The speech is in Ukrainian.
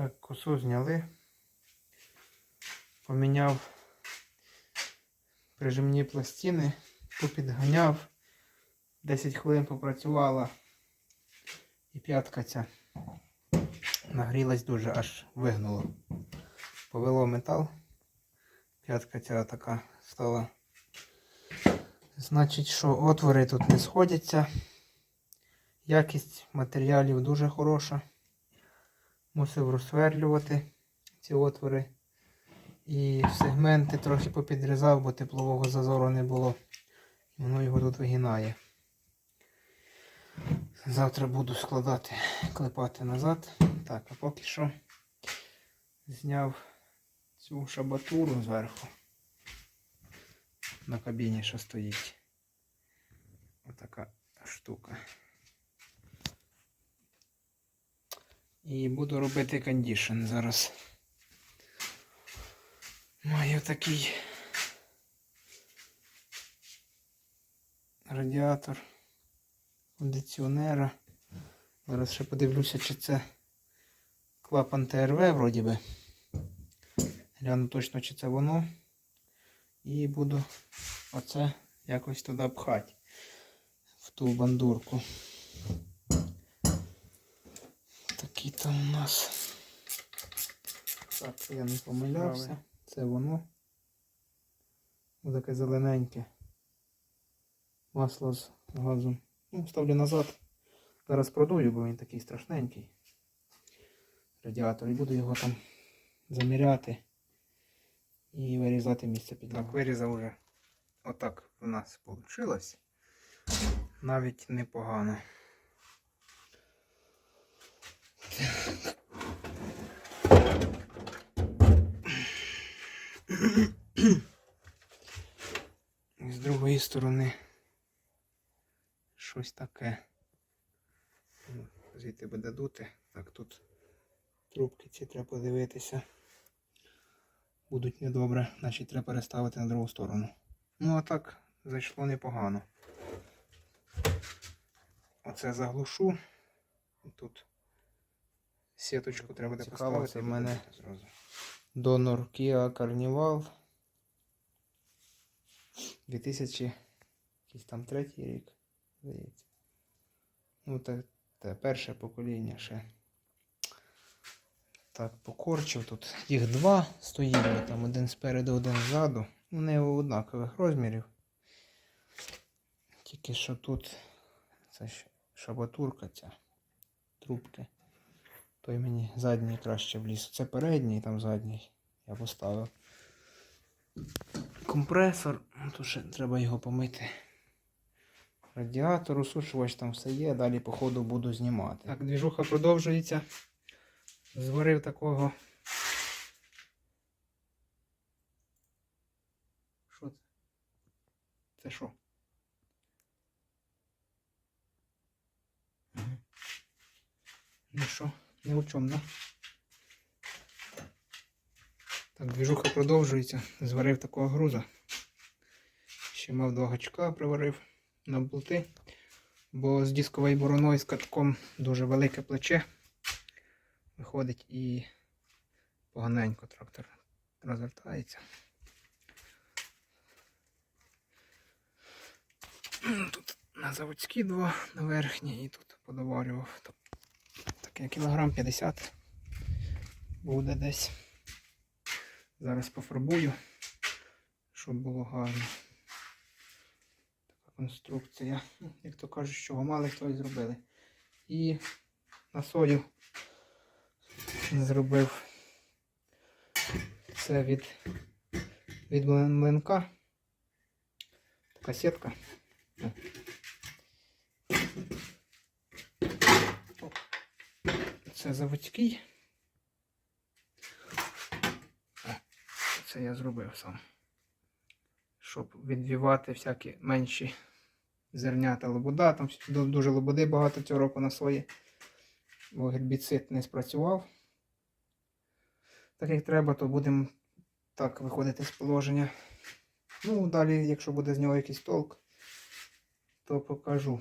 Так, косу зняли. Поміняв прижимні пластини, попідганяв. 10 хвилин попрацювала. І п'ятка ця нагрілась дуже, аж вигнуло. Повело метал. П'ятка ця така стала. Значить, що отвори тут не сходяться. Якість матеріалів дуже хороша. Мусив розсверлювати ці отвори. І сегменти трохи попідрізав, бо теплового зазору не було. Воно його тут вигинає. Завтра буду складати, клепати назад. Так, а поки що зняв цю шабатуру зверху. На кабіні, що стоїть. Отака штука. І буду робити кондішн зараз. Маю такий радіатор кондиціонера. Зараз ще подивлюся, чи це клапан ТРВ вроді би. Гляну точно, чи це воно. І буду оце якось туди пхати в ту бандурку. Такі там у нас. Так, це я не помилявся. Це воно. Ось таке зелененьке. Масло з газом. Ну, ставлю назад. Зараз продую, бо він такий страшненький. Радіатор. І буду його там заміряти і вирізати місце під Так, вирізав вже. Отак у нас вийшло. Навіть непогано. І з другої сторони щось таке. Звідти буде дути. Так, тут трубки ці треба подивитися. Будуть недобре, значить треба переставити на другу сторону. Ну а так зайшло непогано. Оце заглушу. Тут сіточку треба буде поставити. в мене. Донор Kia Carnival. 2000 якийсь там третій рік, здається. Ну, те, те перше покоління ще. Так, покорчив тут. Їх два стоїть, бо там один спереду, один ззаду. Вони однакових розмірів. Тільки що тут це шабатурка ця трубки. Той мені задній краще вліз. Це передній, там задній. Я поставив. Компресор, ну, тут ще треба його помити. Радіатор, усушувач там все є, далі по ходу буду знімати. Так, двіжуха продовжується. Зварив такого. Що це? Це що? Ну що, чому, да? Так, двіжуха продовжується. Зварив такого груза. Ще мав два гачка, приварив на болти. Бо з дисковою бороною з катком дуже велике плече. Виходить і поганенько трактор розвертається. Тут на заводські два на верхній і тут подоварював. Кілограм 50 буде десь. Зараз пофарбую, щоб було гарно. Така конструкція. Як то кажуть, що мали то і зробили. І на сою зробив це від, від млинка. Така сітка. Це заводський. Це я зробив сам. Щоб відвівати всякі менші зернята лобода. Там дуже лободи багато цього року на сої. Бо гербіцид не спрацював. Так як треба, то будемо так виходити з положення. Ну, далі, якщо буде з нього якийсь толк, то покажу.